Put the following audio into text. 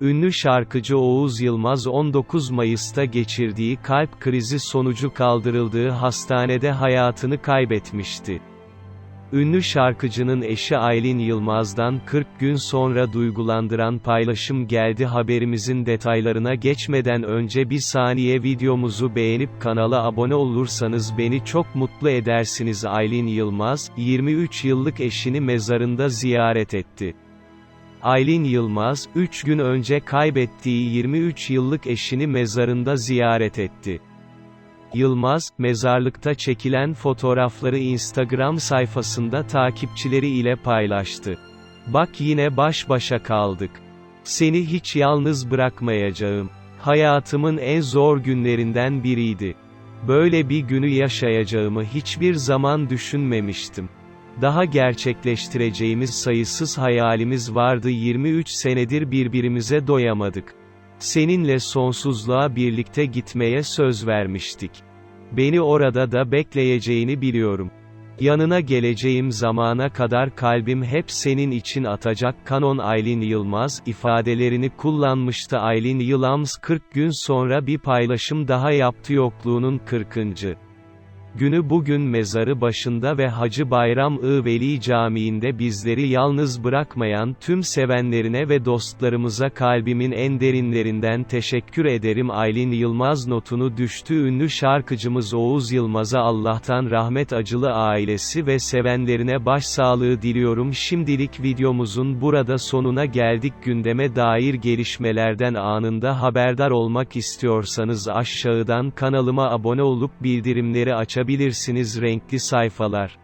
Ünlü şarkıcı Oğuz Yılmaz 19 Mayıs'ta geçirdiği kalp krizi sonucu kaldırıldığı hastanede hayatını kaybetmişti. Ünlü şarkıcının eşi Aylin Yılmaz'dan 40 gün sonra duygulandıran paylaşım geldi haberimizin detaylarına geçmeden önce bir saniye videomuzu beğenip kanala abone olursanız beni çok mutlu edersiniz Aylin Yılmaz, 23 yıllık eşini mezarında ziyaret etti. Aylin Yılmaz, 3 gün önce kaybettiği 23 yıllık eşini mezarında ziyaret etti. Yılmaz, mezarlıkta çekilen fotoğrafları Instagram sayfasında takipçileri ile paylaştı. Bak yine baş başa kaldık. Seni hiç yalnız bırakmayacağım. Hayatımın en zor günlerinden biriydi. Böyle bir günü yaşayacağımı hiçbir zaman düşünmemiştim. Daha gerçekleştireceğimiz sayısız hayalimiz vardı 23 senedir birbirimize doyamadık. Seninle sonsuzluğa birlikte gitmeye söz vermiştik. Beni orada da bekleyeceğini biliyorum. Yanına geleceğim zamana kadar kalbim hep senin için atacak kanon Aylin Yılmaz ifadelerini kullanmıştı Aylin Yılmaz 40 gün sonra bir paylaşım daha yaptı yokluğunun 40. Günü bugün mezarı başında ve Hacı Bayram I Veli Camii'nde bizleri yalnız bırakmayan tüm sevenlerine ve dostlarımıza kalbimin en derinlerinden teşekkür ederim. Aylin Yılmaz notunu düştü. Ünlü şarkıcımız Oğuz Yılmaz'a Allah'tan rahmet acılı ailesi ve sevenlerine başsağlığı diliyorum. Şimdilik videomuzun burada sonuna geldik. Gündeme dair gelişmelerden anında haberdar olmak istiyorsanız aşağıdan kanalıma abone olup bildirimleri açabilirsiniz renkli sayfalar